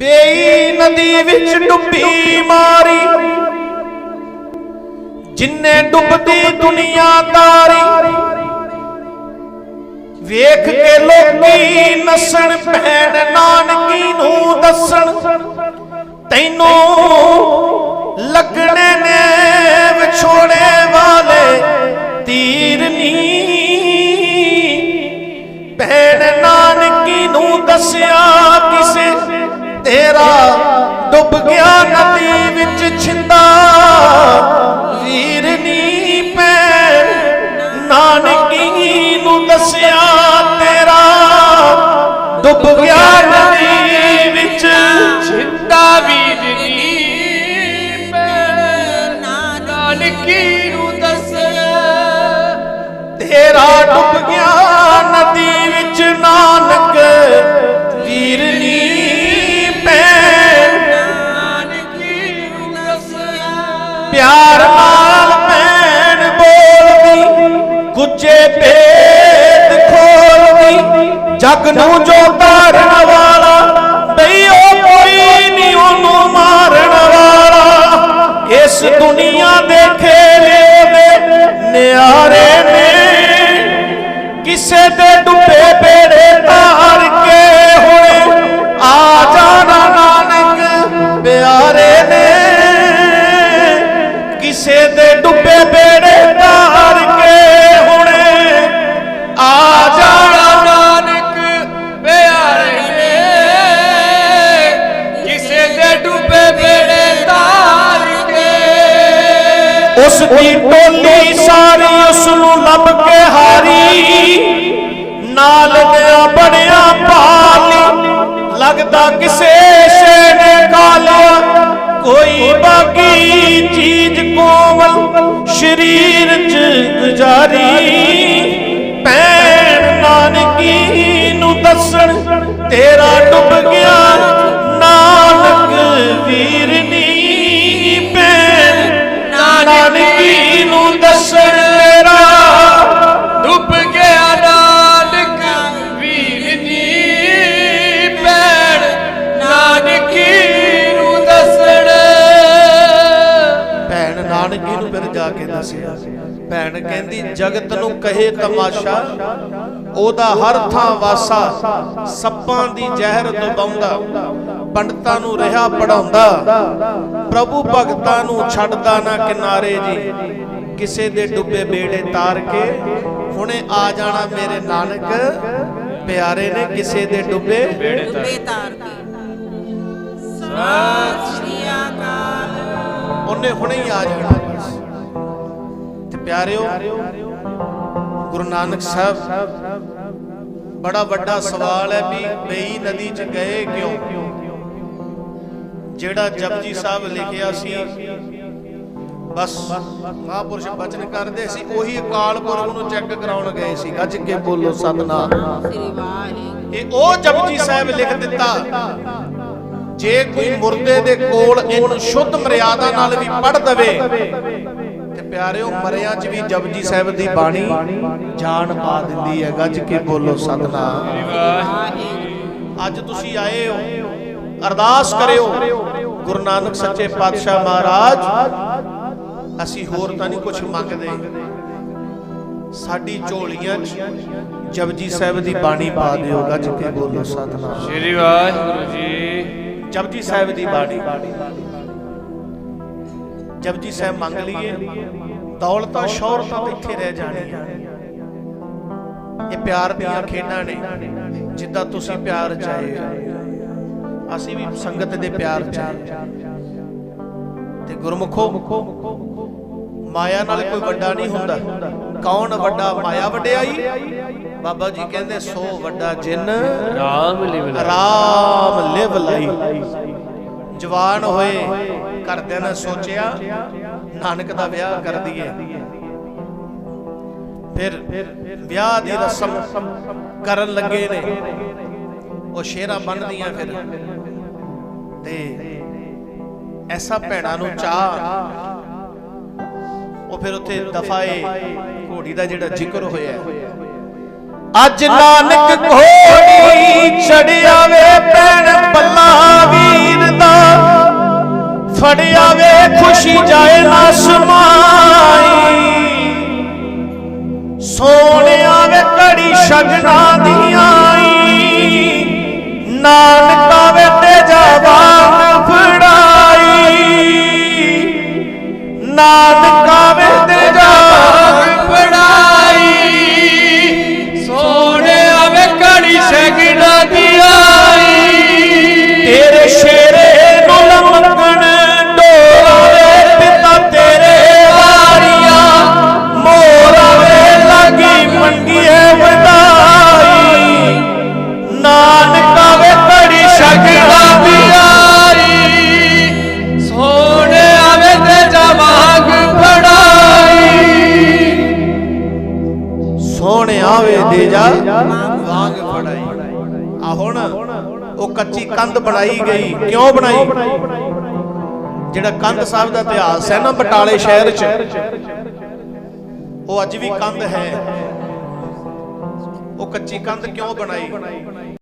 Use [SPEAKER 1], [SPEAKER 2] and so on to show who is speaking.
[SPEAKER 1] ਬੇਈ ਨਦੀ ਵਿੱਚ ਡੁੱਬੀ ਮਾਰੀ। ਜਿੰਨੇ ਡੁੱਬਦੀ ਦੁਨੀਆ ਤਾਰੀ। ਵੇਖ ਕੇ ਲੋਕੀ ਨਸਣ, ਭੈਣ ਨਾਨਕੀ ਨੂੰ ਦੱਸਣ। ਤੈਨੂੰ ਲੱਗਣੇ ਨੇ ਵਿਛੋੜੇ ਵਾਲੇ। ਤੇਰਾ ਡੁੱਬ ਗਿਆ ਨਦੀ ਵਿੱਚ ਛਿੰਦਾ। ਜਗ ਨੂੰ ਜੋ ਤਾਰਨ ਵਾਲਾ, ਬਈ ਉਹ ਕੋਈ ਨਹੀਂ ਉਹਨੂੰ ਮਾਰਨ ਵਾਲਾ। ਇਸ ਦੁਨੀਆ ਦੇ ਉਸ ਦੀ ਟੋਲੀ ਸਾਰੀ ਉਸ ਨੂੰ ਲੱਭ ਕੇ ਹਾਰੀ। ਨਾਲ ਦਿਆ ਬਣਿਆ ਪਾਲੀ ਲੱਗਦਾ ਕਿਸੇ ਸ਼ੇ ਨੇ ਕਾਲਿਆ ਕੋਈ ਬਾਕੀ ਚੀਜ਼ ਕੋਮਲ ਸ਼ਰੀਰ ਚ ਗੁਜ਼ਾਰੀ। ਭੈਣ ਨਾਨਕੀ ਨੂੰ ਦੱਸਣ ਤੇਰਾ ਡੁੱਬ ਗਿਆ ਕੇ ਦੱਸਿਆ ਭੈਣ ਕਹਿੰਦੀ ਜਗਤ ਨੂੰ ਕਹੇ ਤਮਾਸ਼ਾ ਉਹਦਾ ਹਰ ਥਾਂ ਵਾਸਾ ਸੱਪਾਂ ਦੀ ਜ਼ਹਿਰ ਦਬਾਉਂਦਾ ਪੰਡਤਾਂ ਨੂੰ ਰਿਹਾ ਪੜਾਉਂਦਾ ਪ੍ਰਭੂ ਭਗਤਾਂ ਨੂੰ ਛੱਡਦਾ ਨਾ ਕਿਨਾਰੇ ਜੀ। ਕਿਸੇ ਦੇ ਡੁੱਬੇ ਬੇੜੇ ਤਾਰ ਕੇ ਹੁਣੇ ਆ ਜਾਣਾ ਮੇਰੇ ਨਾਨਕ। ਪਿਆਰੇ ਨੇ ਕਿਸੇ ਦੇ ਡੁੱਬੇ
[SPEAKER 2] ਡੁੱਬੇ ਤਾਰ ਕੇ। ਸਤਿ ਸ਼੍ਰੀ ਅਕਾਲ।
[SPEAKER 1] ਉਹਨੇ ਹੁਣੇ ਹੀ ਆ ਜਾਣਾ। ਪਿਆਰਿਓ, ਗੁਰੂ ਨਾਨਕ ਸਾਹਿਬ, ਬੜਾ ਵੱਡਾ ਸਵਾਲ ਹੈ ਵੀ ਬਈ ਨਦੀ ਚ ਗਏ ਕਿਉਂ? ਜਿਹੜਾ ਜਪਜੀ ਸਾਹਿਬ ਲਿਖਿਆ ਸੀ, ਬਸ ਮਹਾਂਪੁਰਸ਼ ਬਚਨ ਕਰਦੇ ਸੀ, ਉਹੀ ਅਕਾਲ ਪੁਰਖ ਨੂੰ ਚੈੱਕ ਕਰਾਉਣ ਗਏ ਸੀ, ਗੱਜ ਕੇ ਬੋਲੋ ਸਤਨਾਮ।
[SPEAKER 2] ਸ੍ਰੀ ਵਾਹਿਗੁਰੂ
[SPEAKER 1] ਇਹ ਉਹ ਜਪਜੀ ਸਾਹਿਬ ਲਿਖ ਦਿੱਤਾ, ਜੇ ਕੋਈ ਮੁਰਦੇ ਦੇ ਕੋਲ ਇਹਨੂੰ ਸ਼ੁੱਧ ਮਰਿਆਦਾ ਨਾਲ ਵੀ ਪੜ ਦਵੇ ਪਿਆਰਿਓ ਮਰਿਆਂ 'ਚ ਵੀ ਜਪਜੀ ਸਾਹਿਬ ਦੀ ਬਾਣੀ ਜਾਨ ਪਾ ਦਿੰਦੀ ਹੈ। ਗੱਜ ਕੇ ਬੋਲੋ ਸਤਨਾਮ। ਅੱਜ ਤੁਸੀਂ ਆਏ ਹੋ। ਅਰਦਾਸ ਕਰਿਓ। ਗੁਰੂ ਨਾਨਕ ਸੱਚੇ ਪਾਤਸ਼ਾਹ ਮਹਾਰਾਜ ਅਸੀਂ ਹੋਰ ਤਾਂ ਨਹੀਂ ਕੁਝ ਮੰਗਦੇ। ਸਾਡੀ ਝੋਲੀਆਂ 'ਚ ਜਪਜੀ ਸਾਹਿਬ ਦੀ ਬਾਣੀ ਪਾ ਦਿਓ। ਗੱਜ ਕੇ ਬੋਲੋ ਸਤਨਾਮ।
[SPEAKER 3] ਸ਼੍ਰੀ ਵਾਹਿਗੁਰੂ ਜੀ।
[SPEAKER 1] ਜਪਜੀ ਸਾਹਿਬ ਦੀ ਬਾਣੀ। ਜਪਜੀ ਸਾਹਿਬ ਮੰਗ ਲਈਏ ਦੌਲਤਾਂ ਸ਼ੌਹਰਤਾਂ ਤਾਂ ਇੱਥੇ ਰਹਿ ਜਾਣੀਆਂ ਇਹ ਪਿਆਰ ਦੀਆਂ ਖੇਡਾਂ ਨੇ ਜਿੱਦਾਂ ਤੁਸੀਂ ਪਿਆਰ ਚਾਹੇ ਅਸੀਂ ਵੀ ਸੰਗਤ ਦੇ ਪਿਆਰ ਚਾਹੇ ਤੇ ਗੁਰਮੁਖੋ ਮਾਇਆ ਨਾਲ ਕੋਈ ਵੱਡਾ ਨਹੀਂ ਹੁੰਦਾ ਕੌਣ ਵੱਡਾ ਮਾਇਆ ਵਡਿਆਈ ਬਾਬਾ ਜੀ ਕਹਿੰਦੇ ਸੋ ਵੱਡਾ ਜਿਨ
[SPEAKER 3] ਰਾਮ ਲਿਵ
[SPEAKER 1] ਲਈ ਜਵਾਨ ਹੋਏ ਘਰਦਿਆਂ ਨੇ ਸੋਚਿਆ, ਨਾਨਕ ਦਾ ਵਿਆਹ ਕਰ ਦਈਏ। ਫਿਰ ਵਿਆਹ ਦੀ ਰਸਮ ਕਰਨ ਲੱਗੇ ਨੇ। ਉਹ ਸ਼ੇਰਾ ਬੰਨਦੀਆਂ ਫਿਰ। ਤੇ ਐਸਾ ਭੈਣਾਂ ਨੂੰ ਚਾਹ, ਉਹ ਫਿਰ ਉੱਥੇ ਦਫਾਏ ਘੋੜੀ ਦਾ ਜਿਹੜਾ ਜ਼ਿਕਰ ਹੋਇਆ। ਅੱਜ ਨਾਨਕ ਘੋੜੀ ਚੜਿਆ ਵੇ ਭੈਣ ਫੜਿਆ ਵੇ ਖੁਸ਼ੀ ਜਾਏ ਨਾ ਸਮਾਈ। ਸੋਹਣਿਆ ਵੇ ਘੜੀ ਸ਼ਗਨਾ ਦੀ ਆਈ। ਨਾਨਕਾ ਵੇ ਤੇ ਜਵਾਨ ਫੜਾਈ। ਨਾਨਕ ਕੰਧ ਬਣਾਈ ਗਈ। ਕਿਉਂ ਬਣਾਈ? ਜਿਹੜਾ ਕੰਧ ਸਾਹਿਬ ਦਾ ਇਤਿਹਾਸ ਹੈ ਨਾ ਬਟਾਲੇ ਸ਼ਹਿਰ 'ਚ, ਉਹ ਅੱਜ ਵੀ ਕੰਧ ਹੈ। ਉਹ ਕੱਚੀ ਕੰਧ ਕਿਉਂ ਬਣਾਈ?